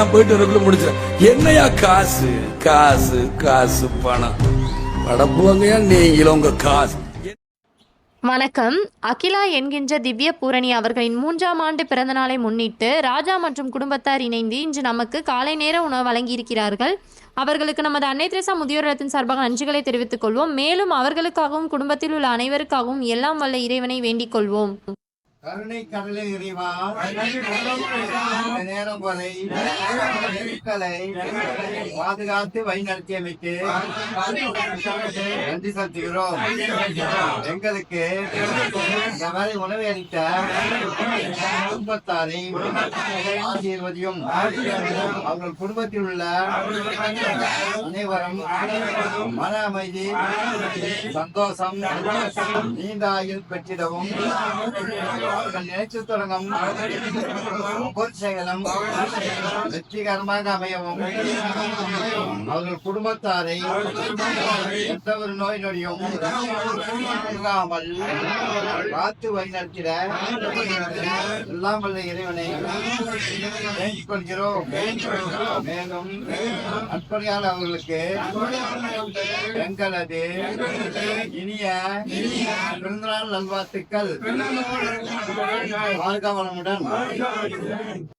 நான் போயிட்டு வரக்குள்ள முடிச்சேன் என்னையா காசு? காசு காசு பணம். படப்புவங்கயா நீங்களும் உங்க காசு. வணக்கம். அகிலா என்கின்ற திவ்ய பூரணி அவர்களின் மூன்றாம் ஆண்டு பிறந்தநாளை முன்னிட்டு ராஜா மற்றும் குடும்பத்தார் இணைந்து இன்று நமக்கு காலை நேர உணவு வழங்கியிருக்கிறார்கள். அவர்களுக்கு நமது அன்னை திரேசா முதியோர் இல்லத்தின் சார்பாக நன்றிகளை தெரிவித்துக் கொள்வோம். மேலும் அவர்களுக்காகவும் குடும்பத்தில் உள்ள அனைவருக்காகவும் எல்லாம் வல்ல இறைவனை வேண்டிக் கொள்வோம். கருணை கடலை இறைவா நேரம் வரை மக்களை பாதுகாத்து வழிநடத்தியமைக்கு நன்றி செலுத்துகிறோம். எங்களுக்கு இந்த மாதிரி உணவை அளித்த குடும்பத்தாரை ஆசீர்வதியும். அவர்கள் குடும்பத்தில் உள்ள அனைவரும் மன அமைதி சந்தோஷம் நீண்ட ஆயுள் பெற்றிடவும். அவர்கள் நினைத்து தொடங்கும் ஒவ்வொரு செயலும் வெற்றிகரமாக அமையவும். அவர்கள் குடும்பத்தாரை எந்த ஒரு நோய் நொடியும் இல்லாமல் காத்து எல்லா எல்லாம் வல்ல இறைவனை வேண்டிக் கொள்கிறோம் மேலும் அற்புதமான அவர்களுக்கு எங்களது இனிய பிறந்தநாள் நல்வாழ்த்துக்கள். வாழ்க வளமுடன்.